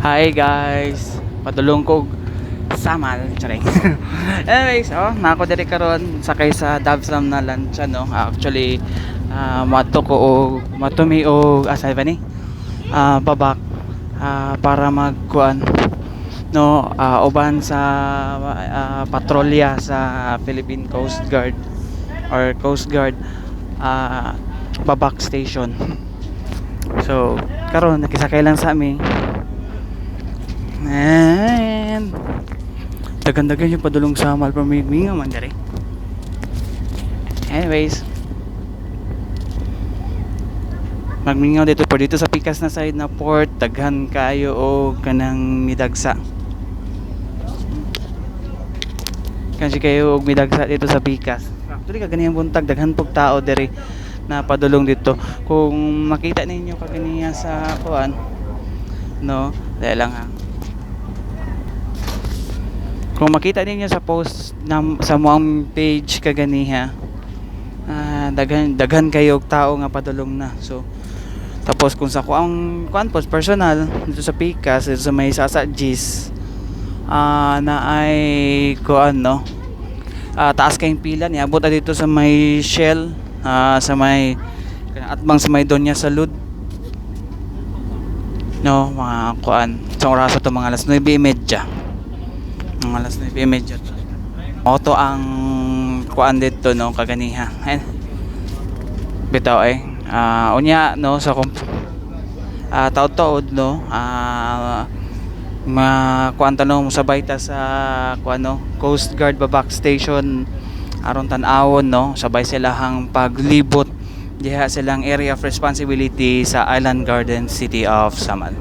Hi guys. Padulong ko samal, charing. Anyways, oh, nako diri karon sakay sa Davsam na lancha no. Actually, ah mato ko og matumi og asay ba ni? Ah babak ah, para magkuan no ah, uban sa ah, patrolya sa Philippine Coast Guard or Coast Guard ah, babak station. So, karon nakisakay lang sa amin. And dagan-dagan yung padulong sa Malpamigminga man dere. Anyways, magmingaw dito po dito sa pikas na side na port. Daghan kayo o kanang midagsa. Kasi kayo og midagsa dito sa pikas. Actually kaganiyang buntag daghan pog tao dere na padulong dito. Kung makita ninyo kaganiya sa kuan no? Dahil lang ha kung makita ninyo sa post na, sa muang page kaganiha ah, daghan daghan kayo og tao nga padulong na. So tapos kung sa kuang kuan post personal dito sa Pikas dito sa may Sasa Gis ah na ay kuan no? Ah, taas kayong pila niabot dito sa may Shell ah, sa may atbang sa may Donya Salud. No mga kuan sa oras to mga alas 9:30 mga alas 9:30 Auto ang kuan dito no kaganiha. Bitaw eh. Ah, unya no sa kum ah taud-taud no ah ma kuan tanong sabay ta sa kuan no Coast Guard Babak Station aron tan-awon no sabay sila hang paglibot diha silang area of responsibility sa Island Garden City of Samal.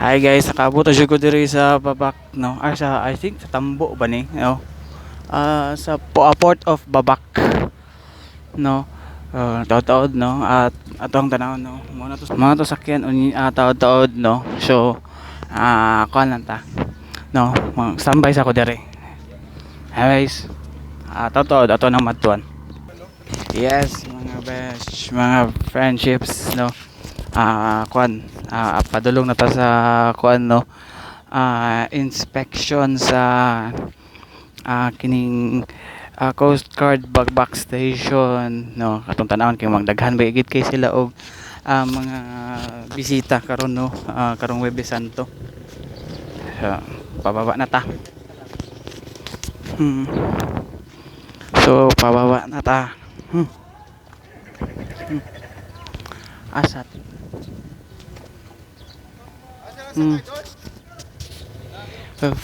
Hi guys, nakabot na ko diri sa Babak no. Ay sa I think sa Tambo ba ni? No. Ah sa ah, Port of Babak. No. Uh, taod-taod no at atong tanawon no mga to mga to sakyan uni uh, taod-taod no so ah uh, kuan lang ta no standby sa ko diri anyways ah uh, taod-taod ato nang matuan yes mga best mga friendships no ah kuan ah padulong na ta sa kuan no? Ah inspection sa ah kining ah, Coast Guard Bagbak Station no? Katong tanawon kay magdaghan ba igit kay sila og ah, mga bisita karon no? Ah, karong Webes Santo. So, pababa na ta. Hmm. so pababa na ta. Hmm. Hmm. asat Hmm. Oh.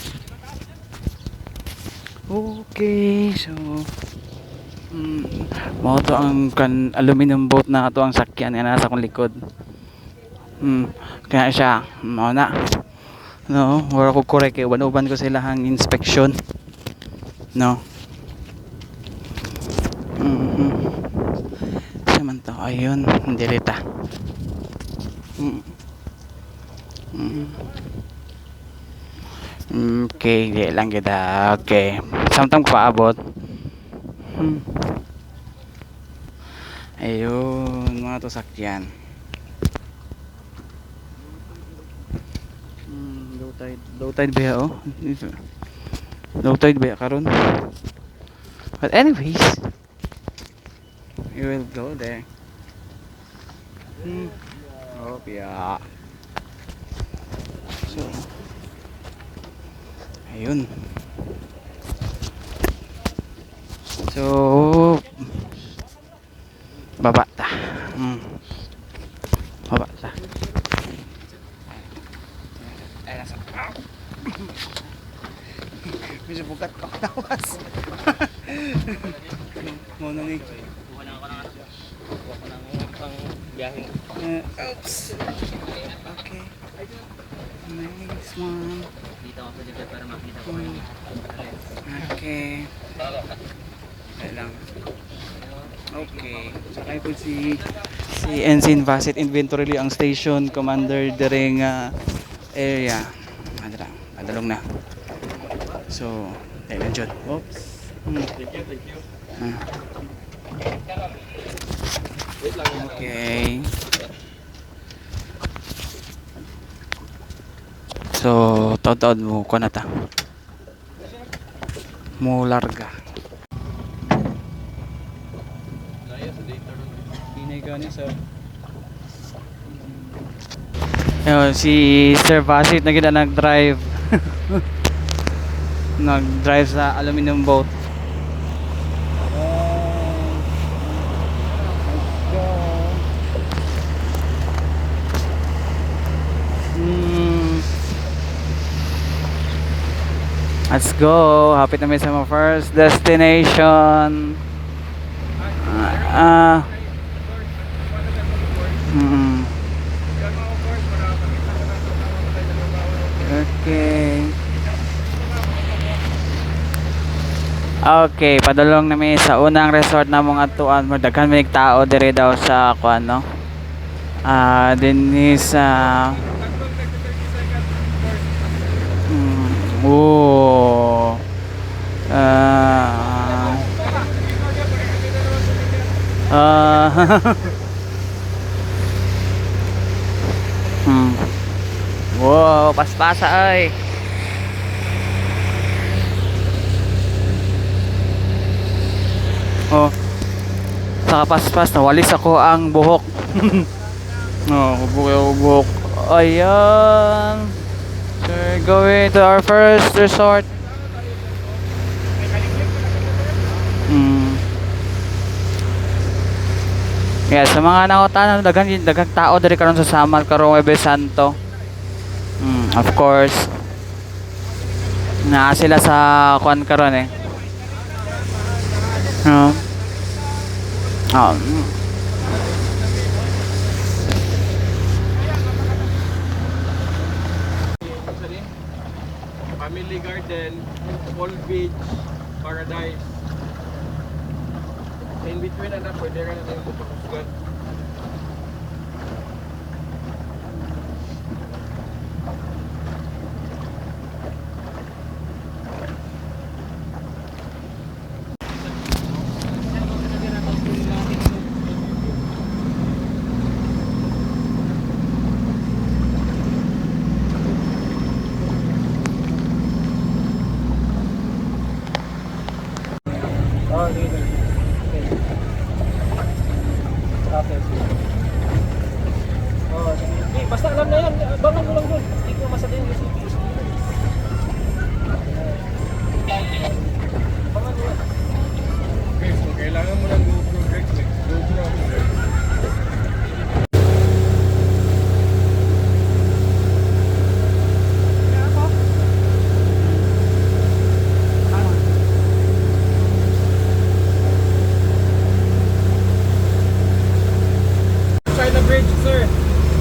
Okay, so mm, mo to ang kan aluminum boat na to ang sakyan nga nasa akong likod. Hmm, kaya siya mo na. No, wala ko correct kay uban ko sila hang inspection. No. Mhm. Sa man to ayun, direta. Mm. Mm. Okay, di lang kita. Okay. Samtang paabot. Hmm. Ayun, mga to sakyan. Hmm, low tide, low tide ba oh? Low tide ba karon? But anyways, we will go there. Hmm. Oh, yeah. So, ayun. So, baba ta. Hmm. Baba ta. Ay, nasa. Medyo bugat ko tawas. Mo na ni. Kuha na ako ng ano. Kuha ko ng pang biyahe. Uh, oops. Okay. Nice one. Dito ako dito para makita ko yung Okay. Wait lang. Okay. Sakay po si si Ensign Bassett Inventory ang station commander during uh, area. Madala, madalong na. So, ayun dyan. Oops. Hmm. Ah. Okay. So, taod-taod mo ko na ta. Mo larga. Hinay ka ni sir. Yo, si Sir Basit na gina nag-drive. nag-drive sa aluminum boat. Let's go. Happy na may sa mga first destination. Ah. Uh, mm. Okay. Okay, padulong na mi sa unang resort na mga tuan mo daghan may tao dire daw sa kuan no. Ah, din ni sa Mm, oh. Ah. Ah. hmm. Wow, paspasa ay. Oh. Sa paspas nawalis ako ang buhok. oh, buhok buhok. Ayan. So we're going to our first resort. Mm. Yeah, sa mga nangotanan daghang daghang tao diri karon sa Samal karong Webe Santo. Mm, of course. Na sila sa kuan karon eh. No. Oh. mm. Garden, Old Beach, Paradise. In between na na, pwede ka na yung pupakusgan. Oh, dito. Okay. Oh, sige. basta alam na yan. Bangan mo lang doon. Hindi ko masabihin yung CP. Bangan mo yan. Okay, so kailangan mo ng GoPro Rex. GoPro ako. China Bridge, sir.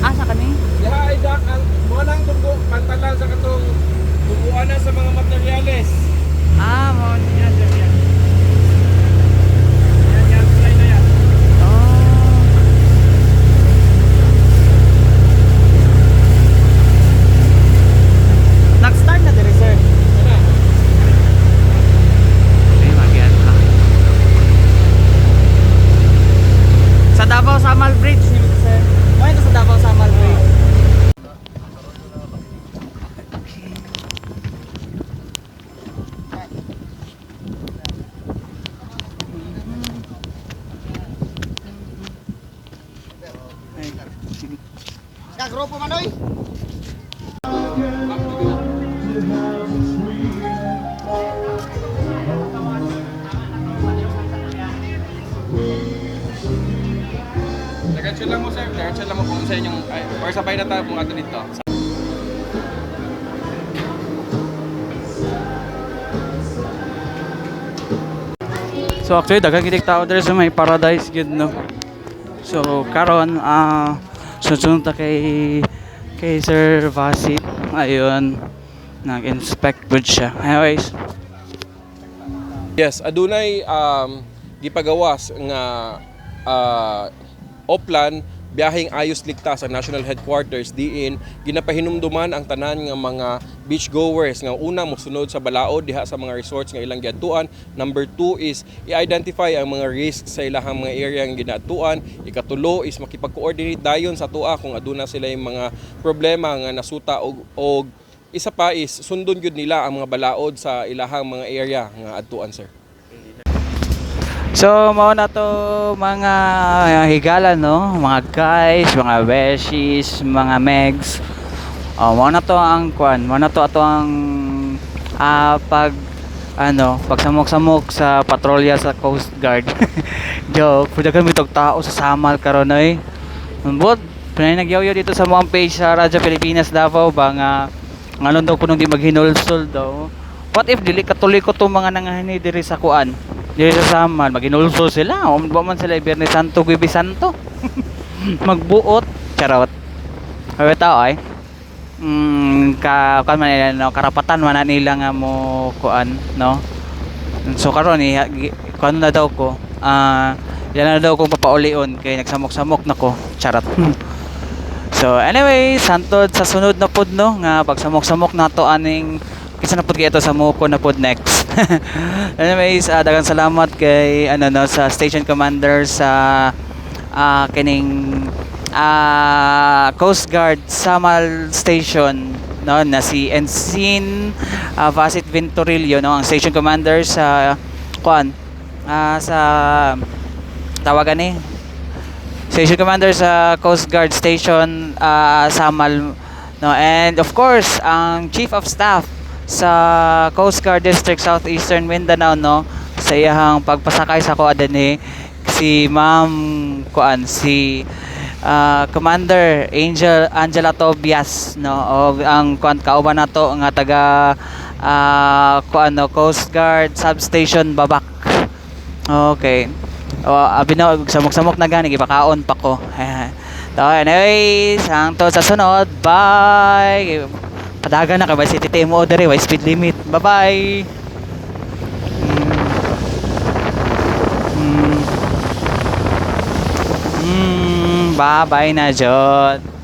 Asa kani? Diha ay dak ang mo nang dugo Kagrupo man oy. Diretso lang mo sir, diretso lang mo kung sa inyong, ay, or sabay na tayo kung ato dito. So actually daghang gitik tao diri sa may paradise gid no. So karon ah susunod ta kay kay Sir Vasi. Ayun. Nag-inspect good siya. Anyways, Yes, adunay um, gipagawas nga uh, oplan biyaheng ayos ligtas sa national headquarters diin ginapahinumduman ang tanan nga mga beach goers nga una mosunod sa balaod diha sa mga resorts nga ilang giadtuan number two is i-identify ang mga risks sa ilahang mga area nga ginatuan ikatulo is makipag-coordinate dayon sa tua kung aduna sila yung mga problema nga nasuta og, og isa pa is sundon gyud nila ang mga balaod sa ilahang mga area nga adtuan sir So, mao na to mga higala, no? Mga guys, mga beshies, mga megs. Oh, mao na to ang kwan. Mao na to ato ang ah, pag ano, pagsamok-samok sa patrolya sa Coast Guard. Joke, pwede kami itong tao sa Samal karon oy. But, pinay nagyaw dito sa mga page sa Radyo Pilipinas Davao ba nga ngayon daw kunong di maghinulsol daw. What if dili katuloy ko tong mga nangahini diri sa kuan? Diri sa Samal, maghinulsol sila. O ba man sila Biyernes Santo, Guibi Santo. Magbuot, charot. Ay tao ay. Mm, ka kan man no, karapatan man na nila nga mo kuan, no. So karon ni kuan na daw ko. Ah, yan na daw kong papaulion kay nagsamok-samok na ko. Charot. So anyway, santod sa sunod na pod no nga pagsamok-samok nato aning kisa na pod kay ito sa muko na pod next. Anyways, uh, daghang salamat kay ano no sa station commander sa ah, kining ah, Coast Guard Samal Station no na si Ensign uh, Vasit Venturillo no ang station commander sa kuan ah, sa tawagan ni Station Commander sa Coast Guard Station ah, Samal no and of course ang Chief of Staff sa Coast Guard District Southeastern Mindanao no sa iyang pagpasakay sa kuan dinhi si Ma'am kuan si ah, Commander Angel Angela Tobias no o ang kuan kauban nato nga taga ah, kuan no Coast Guard Substation Babak Okay. O, abi na, samok-samok na gani, gipakaon pa ko. so, anyways, hangtod sa sunod. Bye! Padagan na ka ba si Tite mo dere, why speed limit. Bye-bye! Mm. Mm, bye-bye na, Jod.